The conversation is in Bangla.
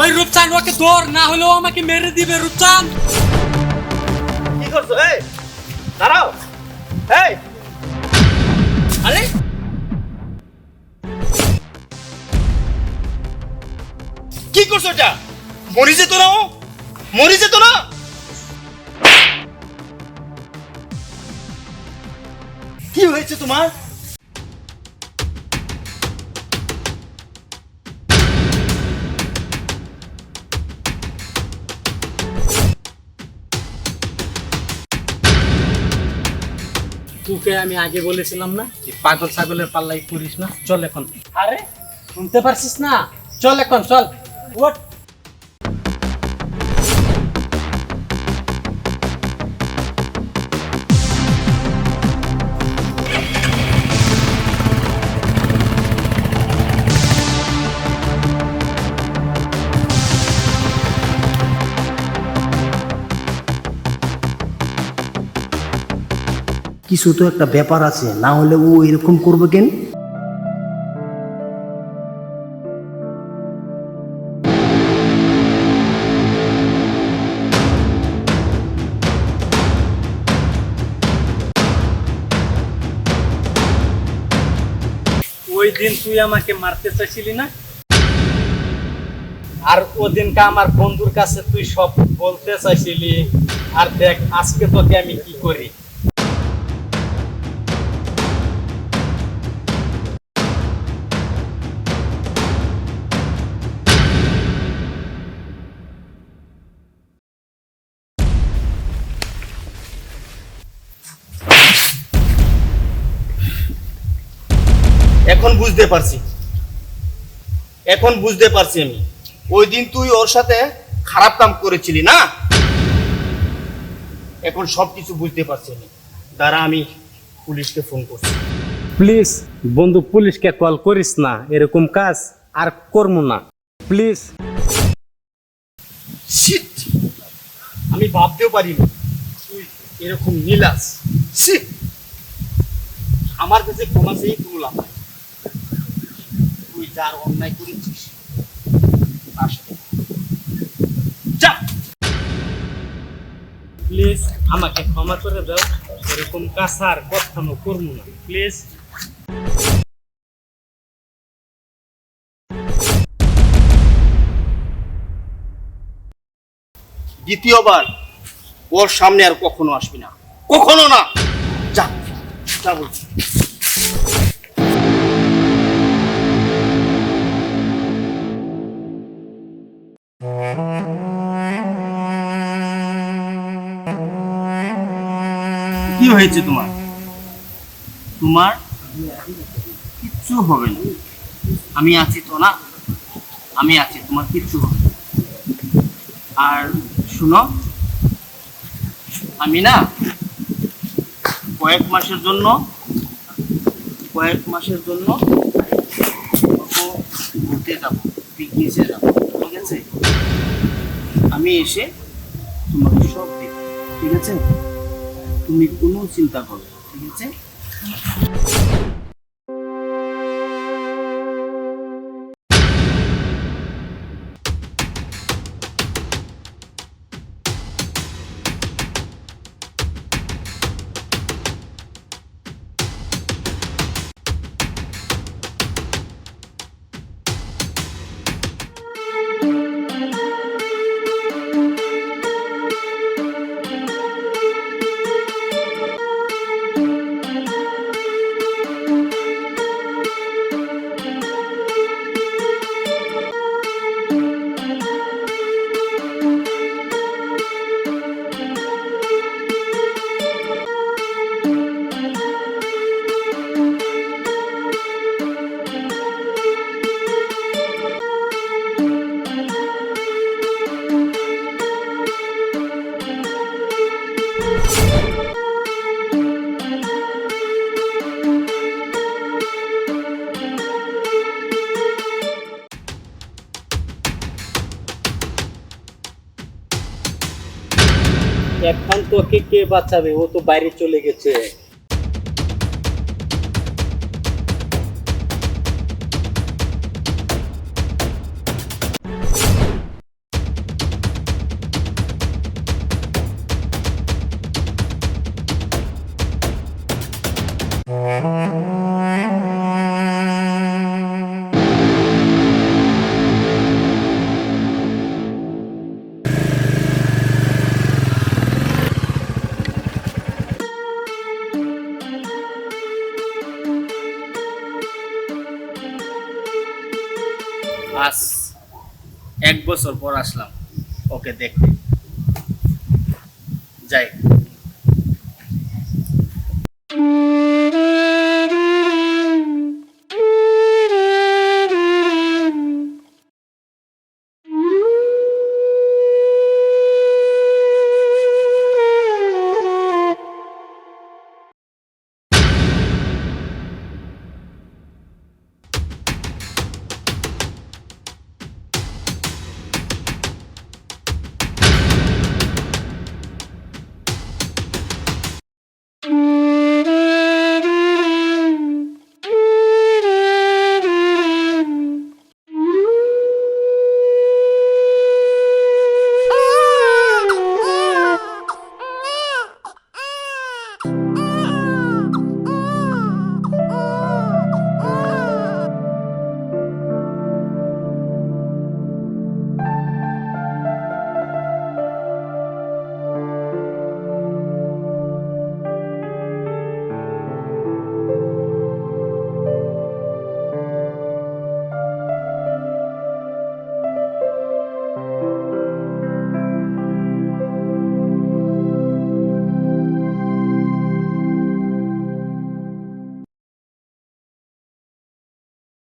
ওই রূপচান ওকে ধর না হলেও আমাকে মেরে দিবে রূপচান কি করছ? এই দাঁড়াও। এই। আরে? কি করছ এটা? মরি যেত না ও? মরি যেত না? কি হয়েছে তোমার? তোকে আমি আগে বলেছিলাম না পাগল ছাগলের পাল্লাই করিস না, চল এখন। আরে, শুনতে পারছিস না? চল এখন, চল। ওঠ কিছু তো একটা ব্যাপার আছে, না হলে ও এরকম করবে কেন? ওই দিন তুই আমাকে মারতে চাইছিলি না? আর ওদিনকা আমার বন্ধুর কাছে তুই সব বলতে চাইছিলি। আর দেখ, আজকে তোকে আমি কি করি? এখন বুঝতে পারছি। এখন বুঝতে পারছি আমি। ওই দিন তুই ওর সাথে খারাপ কাম করেছিলি না? এখন সব কিছু বুঝতে পারছি আমি। দাঁড়া আমি পুলিশকে ফোন করছি। প্লিজ বন্ধু পুলিশকে কল করিস না। এরকম কাজ আর করব না। প্লিজ! আমি ভাবতেও পারিনি। তুই এরকম নীলাস! আমার কাছে ক্ষমা চেয়ে নাই। তুই যার অন্যায় করেছিস তার সাথে যা। প্লিজ আমাকে ক্ষমা করে দাও এরকম কখনো করব না প্লিজ। দ্বিতীয়বার ওর সামনে আর কখনো আসবি না। কখনো না। যা যা বলছি। কি হয়েছে তোমার? তোমার কিচ্ছু হবে না। আমি আছি তো না? আমি আছি, তোমার কিচ্ছু হবে। আর শুনো, আমি না কয়েক মাসের জন্য, কয়েক মাসের জন্য ঘুরতে যাব পিকনিকে যাব, ঠিক আছে? আমি এসে তোমাকে সব দেব ঠিক আছে? তুমি কোনো চিন্তা করো ঠিক আছে? এখন তোকে কে বাঁচাবে? ও তো বাইরে চলে গেছে। আজ এক বছর পর আসলাম। ওকে দেখতে। যাই।